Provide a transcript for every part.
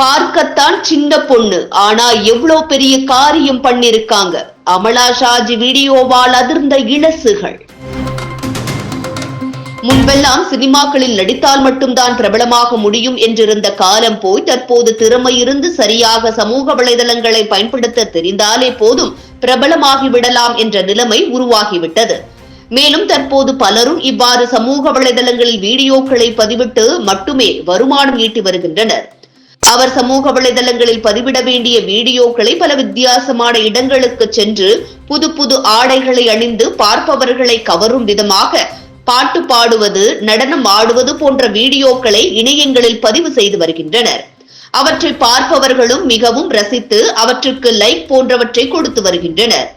பார்க்கத்தான் சின்ன பொண்ணு. ஆனா எவ்வளவு பெரிய காரியம் பண்ணிருக்காங்க. அமலா ஷாஜி வீடியோவால் அதிர்ந்த இளசுகள். முன்பெல்லாம் சினிமாக்களில் நடித்தால் மட்டும்தான் பிரபலமாக முடியும் என்றிருந்த காலம் போய் தற்போது திறமை இருந்து சரியாக சமூக வலைதளங்களை பயன்படுத்த தெரிந்தாலே போதும் பிரபலமாகி விடலாம் என்ற நிலைமை உருவாகிவிட்டது. மேலும் தற்போது பலரும் இவ்வாறு சமூக வலைதளங்களில் வீடியோக்களை பதிவிட்டு மட்டுமே வருமானம் ஈட்டி வருகின்றனர். அவர் சமூக வலைதளங்களில் பதிவிட வேண்டிய வீடியோக்களை பல வித்தியாசமான இடங்களுக்கு சென்று புது புது ஆடைகளை அணிந்து பார்ப்பவர்களை கவரும் விதமாக பாட்டு பாடுவது நடனம் ஆடுவது போன்ற வீடியோக்களை இணையங்களில் பதிவு செய்து வருகின்றனர். அவற்றை பார்ப்பவர்களும் மிகவும் ரசித்து அவற்றுக்கு லைக் போன்றவற்றை கொடுத்து வருகின்றனர்.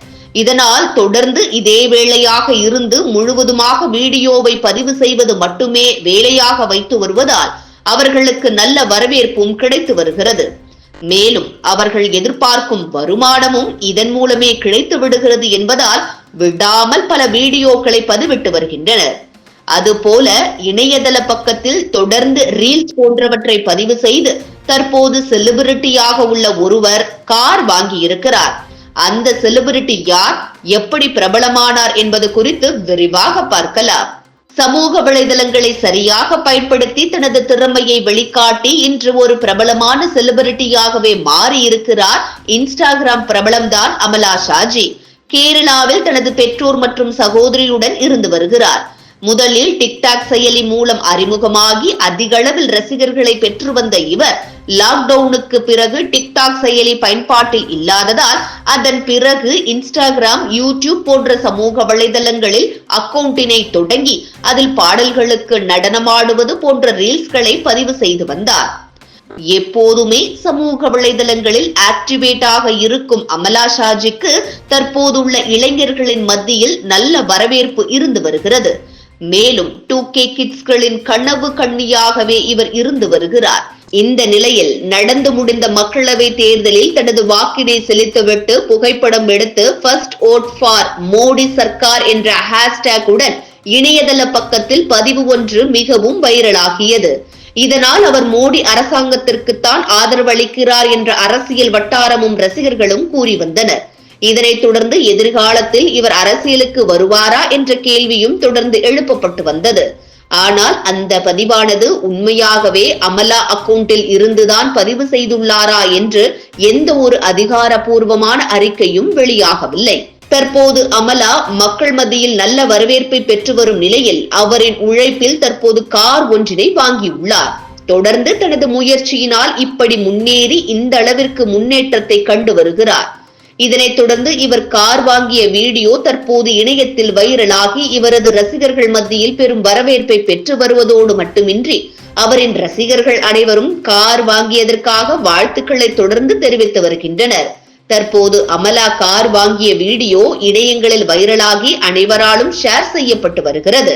இதனால் தொடர்ந்து இதே வேளையாக இருந்து முழுவதுமாக வீடியோவை பதிவு செய்வது மட்டுமே வேலையாக வைத்து வருவதால் அவர்களுக்கு நல்ல வரவேற்பும் கிடைத்து வருகிறது. மேலும் அவர்கள் எதிர்பார்க்கும் வருமானமும் இதன் மூலமே கிடைத்து விடுகிறது என்பதால் விடாமல் பல வீடியோக்களை பதிவிட்டு வருகின்றனர். அதுபோல இணையதள பக்கத்தில் தொடர்ந்து ரீல்ஸ் போன்றவற்றை பதிவு செய்து தற்போது செலிபிரிட்டியாக உள்ள ஒருவர் கார் வாங்கியிருக்கிறார். அந்த செலிபிரிட்டி யார் எப்படி பிரபலமானார் என்பது குறித்து விரிவாக பார்க்கலாம். சமூக வலைதளங்களை சரியாக பயன்படுத்தி தனது திறமையை வெளிக்காட்டி இன்று ஒரு பிரபலமான செலிபிரிட்டியாகவே மாறி இருக்கிறார் இன்ஸ்டாகிராம் பிரபலம்தான் அமலா ஷாஜி. கேரளாவில் தனது பெற்றோர் மற்றும் சகோதரியுடன் இருந்து வருகிறார். முதலில் டிக்டாக் செயலி மூலம் அறிமுகமாகி அதிக அளவில் ரசிகர்களை பெற்று வந்த இவர் லாக்டவுனுக்கு பிறகு டிக்டாக் செயலி பயன்பாட்டில் இல்லாததால் அதன் பிறகு இன்ஸ்டாகிராம் யூடியூப் போன்ற சமூக வலைதளங்களில் அக்கவுண்டினை தொடங்கி அதில் பாடல்களுக்கு நடனமாடுவது போன்ற ரீல்ஸ்களை பதிவு செய்து வந்தார். எப்போதுமே சமூக வலைதளங்களில் ஆக்டிவேட் ஆக இருக்கும் அமலா ஷாஜிக்கு தற்போதுள்ள இளைஞர்களின் மத்தியில் நல்ல வரவேற்பு இருந்து வருகிறது. மேலும் டூ கே கிட்ஸ்களின் கனவு கண்ணியாகவே இவர் இருந்து வருகிறார். இந்த நிலையில் நடந்து முடிந்த மக்களவை தேர்தலில் தனது வாக்கினை செலுத்திவிட்டு புகைப்படம் எடுத்து first vote for Modi sarkar என்ற ஹேஷ்டேக் உடன் இணையதள பக்கத்தில் பதிவு ஒன்று மிகவும் வைரலாகியது. இதனால் அவர் மோடி அரசாங்கத்திற்குத்தான் ஆதரவளிக்கிறார் என்ற அரசியல் வட்டாரமும் ரசிகர்களும் கூறி வந்தனர். இதனைத் தொடர்ந்து எதிர்காலத்தில் இவர் அரசியலுக்கு வருவாரா என்ற கேள்வியும் தொடர்ந்து எழுப்பப்பட்டு வந்தது. ஆனால் அந்த பதிவானது உண்மையாகவே அமலா அக்கவுண்டில் இருந்துதான் பதிவு செய்துள்ளாரா என்று எந்த ஒரு அதிகாரபூர்வமான அறிக்கையும் வெளியாகவில்லை. தற்போது அமலா மக்கள் மத்தியில் நல்ல வரவேற்பை பெற்று வரும் நிலையில் அவரின் உழைப்பில் தற்போது கார் ஒன்றினை வாங்கியுள்ளார். தொடர்ந்து தனது முயற்சியினால் இப்படி முன்னேறி இந்த அளவிற்கு முன்னேற்றத்தை கண்டு வருகிறார். இதனைத் தொடர்ந்து இவர் கார் வாங்கிய வீடியோ தற்போது இணையத்தில் வைரலாகி இவரது ரசிகர்கள் மத்தியில் பெரும் வரவேற்பை பெற்று வருவதோடு மட்டுமின்றி அவரின் ரசிகர்கள் அனைவரும் கார் வாங்கியதற்காக வாழ்த்துக்களை தொடர்ந்து தெரிவித்து வருகின்றனர். தற்போது அமலா கார் வாங்கிய வீடியோ இணையங்களில் வைரலாகி அனைவராலும் ஷேர் செய்யப்பட்டு வருகிறது.